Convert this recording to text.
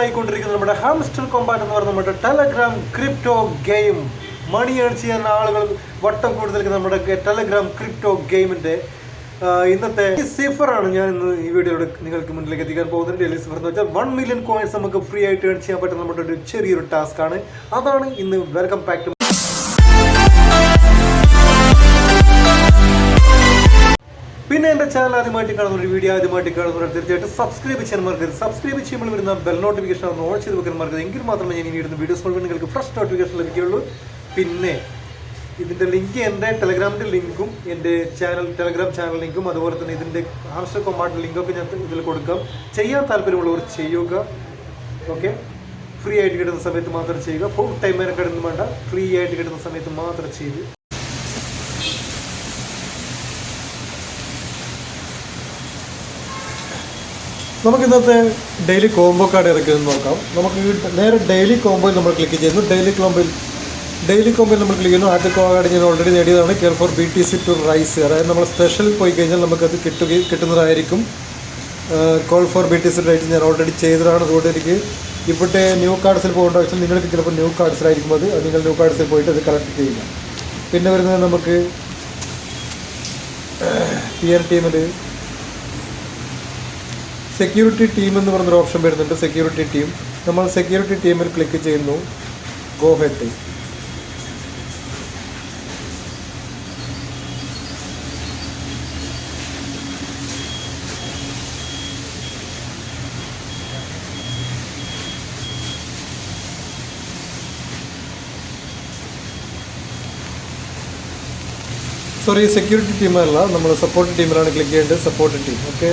ആയിക്കൊണ്ടിരിക്കുന്ന നമ്മുടെ hamster Kombat എന്ന് പറയുന്ന നമ്മുടെ Telegram crypto game money earn ചെയ്യുന്ന ആളുകൾ വട്ടം കൂടുതൽ നമ്മുടെ ടെലഗ്രാം ക്രിപ്റ്റോ ഗെയിമിന്റെ ഇന്നത്തെ സിഫറാണ് ഞാൻ ഇന്ന് ഈ വീഡിയോയുടെ നിങ്ങൾക്ക് മുന്നിലേക്ക് എത്തിക്കാൻ പോകുന്നത്. ഡെയിലി സിഫർ എന്ന് വെച്ചാൽ വൺ മില്യൺ കോയിൻസ് നമുക്ക് ഫ്രീ ആയിട്ട് ഏൺ ചെയ്യാൻ പറ്റുന്ന നമ്മുടെ ഒരു ചെറിയൊരു ടാസ്ക് ആണ്. അതാണ് ഇന്ന് വെൽക്കം ബാക്ക് ചാനൽ ആദ്യമായിട്ട് കാണുന്ന ഒരു വീഡിയോ ആദ്യമായിട്ട് കാണുന്നവർ തീർച്ചയായിട്ടും സബ്സ്ക്രൈബ് ചെയ്യാൻ മറക്കരുത്. സബ്സ്ക്രൈബ് ചെയ്യുമ്പോൾ വരുന്ന ബെൽ നോട്ടിഫിക്കേഷൻ ഒന്ന് ഓൺ ചെയ്ത് വെക്കാൻ മറക്കരുത്. എങ്കിൽ മാത്രമേ ഞാൻ ഇനി വീഡിയോസ് മുഴുവൻ നിങ്ങൾക്ക് ഫ്രഷ് നോട്ടിഫിക്കേഷൻ ലഭിക്കുകയുള്ളൂ. പിന്നെ ഇതിന്റെ ലിങ്ക് എന്റെ ടെലഗ്രാമിന്റെ ലിങ്കും എന്റെ ചാനൽ ടെലഗ്രാം ചാനൽ ലിങ്കും അതുപോലെ തന്നെ ഇതിന്റെ ഹാംസ്റ്റർ കൊമാർഡ് ലിങ്കൊക്കെ ഞാൻ ഇതിൽ കൊടുക്കാം. ചെയ്യാൻ താല്പര്യമുള്ളവർ ചെയ്യുക. ഓക്കെ ഫ്രീ ആയിട്ട് കിട്ടുന്ന സമയത്ത് മാത്രം ചെയ്യുക. ഫുൾ ടൈം വരെ കിടന്നു വേണ്ട. ഫ്രീ ആയിട്ട് കിട്ടുന്ന സമയത്ത് മാത്രം ചെയ്ത് നമുക്ക് ഇന്നത്തെ ഡെയിലി കോംബോ കാർഡ് ഇറക്കിയെന്ന് നോക്കാം. നമുക്ക് നേരെ ഡെയിലി കോംബോയിൽ നമ്മൾ ക്ലിക്ക് ചെയ്യുന്നു. ഡെയിലി കോംബോയിൽ ഡെയിലി കോംബോയിൽ നമ്മൾ ക്ലിക്ക് ചെയ്യുന്നു. ആദ്യത്തെ കാർഡ് ഞാൻ already നേടിയതാണ്. Care for B T C to rise അതായത് നമ്മൾ സ്പെഷ്യൽ പോയി കഴിഞ്ഞാൽ നമുക്കത് കിട്ടുകയും കിട്ടുന്നതായിരിക്കും. Call for B T C right ഞാൻ ഓൾറെഡി ചെയ്തതാണ്. അതുകൊണ്ട് എനിക്ക് ഇപ്പോഴത്തെ ന്യൂ കാർഡ്സിൽ പോകേണ്ട ആവശ്യം നിങ്ങൾക്ക് ചിലപ്പോൾ ന്യൂ കാർഡ്സിലായിരിക്കും അത്. നിങ്ങൾ ന്യൂ കാർഡ്സിൽ പോയിട്ട് അത് കളക്ട് ചെയ്യുക. പിന്നെ വരുന്നത് നമുക്ക് പി ആർ ടീമിൽ സെക്യൂരിറ്റി ടീം എന്ന് പറഞ്ഞൊരു ഓപ്ഷൻ വരുന്നുണ്ട് സെക്യൂരിറ്റി ടീം നമ്മൾ സെക്യൂരിറ്റി ടീമിൽ ക്ലിക്ക് ചെയ്യുന്നു. ഗോ ഹെഡ് സോറി സെക്യൂരിറ്റി ടീമല്ല നമ്മൾ സപ്പോർട്ട് ടീമിലാണ് ക്ലിക്ക് ചെയ്യേണ്ടത് സപ്പോർട്ട് ടീം ഓക്കെ